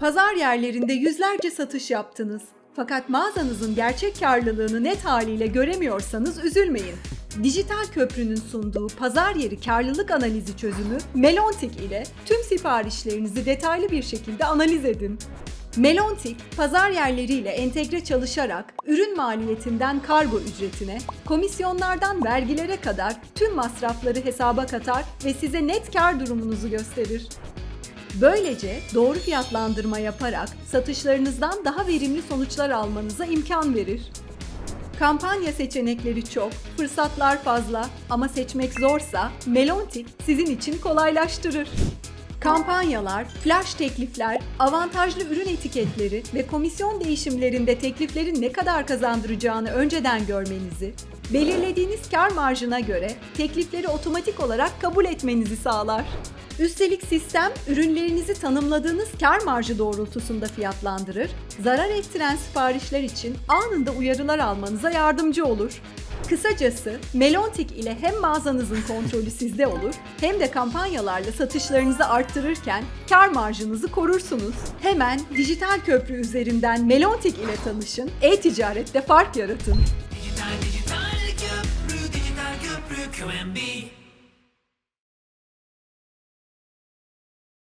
Pazar yerlerinde yüzlerce satış yaptınız. Fakat mağazanızın gerçek karlılığını net haliyle göremiyorsanız üzülmeyin. Dijital Köprü'nün sunduğu pazar yeri karlılık analizi çözümü Melontik ile tüm siparişlerinizi detaylı bir şekilde analiz edin. Melontik, pazar yerleriyle entegre çalışarak ürün maliyetinden kargo ücretine, komisyonlardan vergilere kadar tüm masrafları hesaba katar ve size net kar durumunuzu gösterir. Böylece doğru fiyatlandırma yaparak satışlarınızdan daha verimli sonuçlar almanıza imkan verir. Kampanya seçenekleri çok, fırsatlar fazla ama seçmek zorsa Melontik sizin için kolaylaştırır. Kampanyalar, flash teklifler, avantajlı ürün etiketleri ve komisyon değişimlerinde tekliflerin ne kadar kazandıracağını önceden görmenizi, belirlediğiniz kar marjına göre teklifleri otomatik olarak kabul etmenizi sağlar. Üstelik sistem ürünlerinizi tanımladığınız kar marjı doğrultusunda fiyatlandırır, zarar ettiren siparişler için anında uyarılar almanıza yardımcı olur. Kısacası Melontik ile hem mağazanızın kontrolü sizde olur hem de kampanyalarla satışlarınızı arttırırken kar marjınızı korursunuz. Hemen dijital köprü üzerinden Melontik ile tanışın, e-ticarette fark yaratın. Dijital dijital köprü, dijital köprü QNB.